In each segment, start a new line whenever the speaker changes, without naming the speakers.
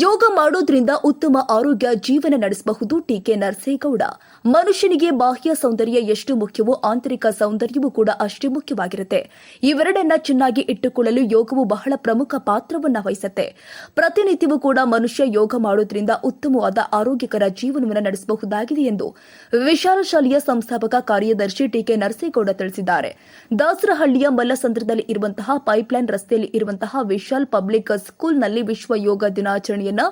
ಯೋಗ ಮಾಡೋದ್ರಿಂದ ಉತ್ತಮ ಆರೋಗ್ಯ ಜೀವನ ನಡೆಸಬಹುದು ಟೀಕೆ ನರಸೇಗೌಡ. ಮನುಷ್ಯನಿಗೆ ಬಾಹ್ಯ ಸೌಂದರ್ಯ ಎಷ್ಟು ಮುಖ್ಯವೋ ಆಂತರಿಕ ಸೌಂದರ್ಯವೂ ಕೂಡ ಅಷ್ಟೇ ಮುಖ್ಯವಾಗಿರುತ್ತೆ. ಇವೆರಡನ್ನ ಚೆನ್ನಾಗಿ ಇಟ್ಟುಕೊಳ್ಳಲು ಯೋಗವು ಬಹಳ ಪ್ರಮುಖ ಪಾತ್ರವನ್ನು ವಹಿಸುತ್ತೆ. ಪ್ರತಿನಿತ್ಯವೂ ಕೂಡ ಮನುಷ್ಯ ಯೋಗ ಮಾಡೋದ್ರಿಂದ ಉತ್ತಮವಾದ ಆರೋಗ್ಯಕರ ಜೀವನವನ್ನು ನಡೆಸಬಹುದಾಗಿದೆ ಎಂದು ವಿಶಾಲ ಶಾಲೆಯ ಸಂಸ್ಥಾಪಕ ಕಾರ್ಯದರ್ಶಿ ಟಿಕೆ ನರಸೇಗೌಡ ತಿಳಿಸಿದ್ದಾರೆ. ದಾಸರಹಳ್ಳಿಯ ಮಲ್ಲಸಂದ್ರದಲ್ಲಿ ಇರುವಂತಹ ಪೈಪ್ಲೈನ್ ರಸ್ತೆಯಲ್ಲಿ ಇರುವಂತಹ ವಿಶಾಲ್ ಪಬ್ಲಿಕ್ ಸ್ಕೂಲ್ನಲ್ಲಿ ವಿಶ್ವ ಯೋಗ ದಿನಾಚರಣೆಯನ್ನ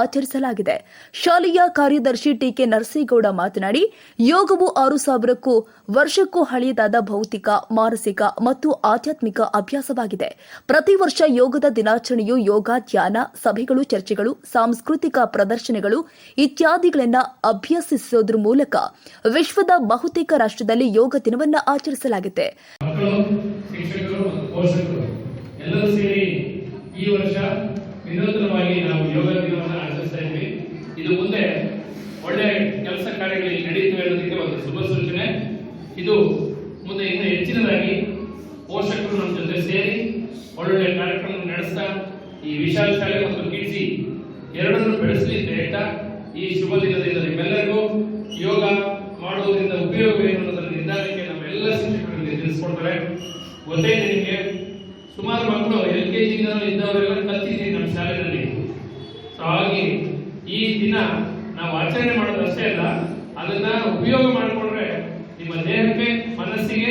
ಆಚರಿಸಲಾಗಿದೆ. ಶಾಲೆಯ ಕಾರ್ಯದರ್ಶಿ ಟಿಕೆ ನರಸೇಗೌಡ ಮಾತನಾಡಿ, ಯೋಗವು ಆರು ಸಾವಿರಕ್ಕೂ ವರ್ಷಕ್ಕೂ ಹಳೆಯದಾದ ಭೌತಿಕ, ಮಾನಸಿಕ ಮತ್ತು ಆಧ್ಯಾತ್ಮಿಕ ಅಭ್ಯಾಸವಾಗಿದೆ. ಪ್ರತಿ ವರ್ಷ ಯೋಗದ ದಿನಾಚರಣೆಯು ಯೋಗ, ಧ್ಯಾನ, ಸಭೆಗಳು, ಚರ್ಚೆಗಳು, ಸಾಂಸ್ಕೃತಿಕ ಪ್ರದರ್ಶನಗಳು ಇತ್ಯಾದಿಗಳನ್ನು ಅಭ್ಯಸಿಸೋದ್ರ ಮೂಲಕ ವಿಶ್ವದ ಬಹುತೇಕ ರಾಷ್ಟ್ರದಲ್ಲಿ ಯೋಗ ದಿನವನ್ನು ಆಚರಿಸಲಾಗಿದೆ
ಈ ವರ್ಷ ವಿನೂತನವಾಗಿ ನಾವು ಯೋಗ ದಿನವನ್ನು ಆಚರಿಸ್ತಾ ಇದ್ವಿ. ಇದು ಮುಂದೆ ಒಳ್ಳೆ ಕೆಲಸ ಕಾರ್ಯಗಳಿಗೆ ನಡೆಯುತ್ತೆ ಅನ್ನೋದಕ್ಕೆ ಒಂದು ಶುಭ ಸೂಚನೆ. ಇದು ಮುಂದೆ ಇನ್ನೂ ಹೆಚ್ಚಿನದಾಗಿ ಪೋಷಕರು ನಮ್ಮ ಜೊತೆ ಸೇರಿ ಒಳ್ಳೊಳ್ಳೆ ಕಾರ್ಯಕ್ರಮ ನಡೆಸ್ತಾ, ಈ ವಿಶಾಲ ಶಾಲೆ ಮತ್ತು ಕಿಡ್ಸಿ ಎರಡನ್ನೂ ಬೆಳೆಸಲಿ ಅಂತ ಈ ಶುಭ ದಿನದಿಂದ ನಿಮ್ಮೆಲ್ಲರಿಗೂ ಯೋಗ ಮಾಡುವುದರಿಂದ ಉಪಯೋಗವೇನು ಅನ್ನೋದರ ನಿರ್ಧಾರಕ್ಕೆ ನಮ್ಮೆಲ್ಲ ಶಿಕ್ಷಕರಲ್ಲಿ ತಿಳಿಸ್ಕೊಡ್ತಾರೆ. ಗೊತ್ತೇ ನಿಮಗೆ? ಸುಮಾರು ಮಕ್ಕಳು ಎಲ್ ಕೆ ಜಿ ಇದ್ದವರೆಲ್ಲ ಕಲ್ತಿದ್ದೀವಿ ನಮ್ಮ ಶಾಲೆಯಲ್ಲಿ ಸೊ ಹಾಗಾಗಿ ದಿನ ನಾವು ಆಚರಣೆ ಮಾಡೋದು ಅಷ್ಟೇ ಅಲ್ಲ, ಅದನ್ನ ಉಪಯೋಗ ಮಾಡಿಕೊಂಡ್ರೆ ನಿಮ್ಮ ದೇಹಕ್ಕೆ, ಮನಸ್ಸಿಗೆ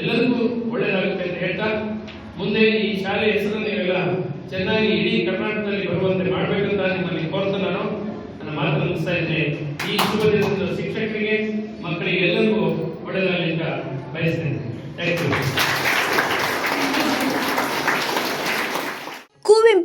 ಎಲ್ಲರಿಗೂ ಒಳ್ಳೇದಾಗುತ್ತೆ ಅಂತ ಹೇಳ್ತಾ, ಮುಂದೆ ಈ ಶಾಲೆ ಹೆಸರು ನೀವೆಲ್ಲ ಚೆನ್ನಾಗಿ ಇಡೀ ಕರ್ನಾಟಕದಲ್ಲಿ ಬರುವಂತೆ ಮಾಡಬೇಕಂತ ನಿಮ್ಮಲ್ಲಿ ಕೋರ್ತು ನಾನು. ನನ್ನ ಮಾತು ಮುಗಿಸ್ತಾ ಇದ್ದೇನೆ. ಈ ಶುಭ ದಿನದ ಶಿಕ್ಷಕರಿಗೆ, ಮಕ್ಕಳಿಗೆ ಎಲ್ಲರಿಗೂ ಒಳ್ಳೆಯದಾಗಲಿ ಅಂತ ಬಯಸ್ತೇನೆ ಥ್ಯಾಂಕ್ ಯು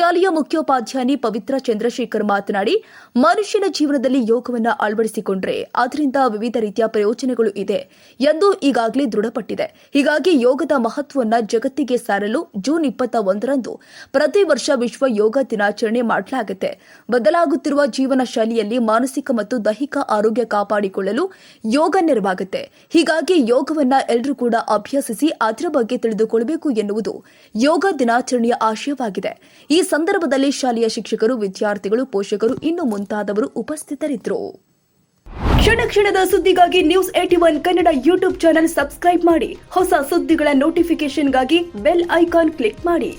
ಶಾಲೆಯ ಮುಖ್ಯೋಪಾಧ್ಯಾಯಿನಿ ಪವಿತ್ರ ಚಂದ್ರಶೇಖರ್ ಮಾತನಾಡಿ, ಮನುಷ್ಯನ ಜೀವನದಲ್ಲಿ ಯೋಗವನ್ನು ಅಳವಡಿಸಿಕೊಂಡ್ರೆ ಅದರಿಂದ ವಿವಿಧ ರೀತಿಯ ಪ್ರಯೋಜನಗಳು ಇದೆ ಎಂದು ಈಗಾಗಲೇ ದೃಢಪಟ್ಟಿದೆ. ಹೀಗಾಗಿ ಯೋಗದ ಮಹತ್ವವನ್ನು ಜಗತ್ತಿಗೆ ಸಾರಲು ಜೂನ್ ಇಪ್ಪತ್ತ ಒಂದರಂದು ಪ್ರತಿ ವರ್ಷ ವಿಶ್ವ ಯೋಗ ದಿನಾಚರಣೆ ಮಾಡಲಾಗುತ್ತೆ. ಬದಲಾಗುತ್ತಿರುವ ಜೀವನ ಶೈಲಿಯಲ್ಲಿ ಮಾನಸಿಕ ಮತ್ತು ದೈಹಿಕ ಆರೋಗ್ಯ ಕಾಪಾಡಿಕೊಳ್ಳಲು ಯೋಗ ನೆರವಾಗುತ್ತೆ. ಹೀಗಾಗಿ ಯೋಗವನ್ನ ಎಲ್ಲರೂ ಕೂಡ ಅಭ್ಯಸಿಸಿ ಅದರ ಬಗ್ಗೆ ತಿಳಿದುಕೊಳ್ಳಬೇಕು ಎನ್ನುವುದು ಯೋಗ ದಿನಾಚರಣೆಯ ಆಶಯವಾಗಿದೆ. ಈ ಸಂದರ್ಭದಲ್ಲಿ ಶಾಲೆಯ ಶಿಕ್ಷಕರು, ವಿದ್ಯಾರ್ಥಿಗಳು, ಪೋಷಕರು, ಇನ್ನು ಮುಂತಾದವರು ಉಪಸ್ಥಿತರಿದ್ದರು. ಕ್ಷಣ ಕ್ಷಣದ ಸುದ್ದಿಗಾಗಿ news eighty one Kannada YouTube channel subscribe ಮಾಡಿ. ಹೊಸ ಸುದ್ದಿಗಳ ನೋಟಿಫಿಕೇಶನ್ಗಾಗಿ ಬೆಲ್ ಐಕಾನ್ ಕ್ಲಿಕ್ ಮಾಡಿ.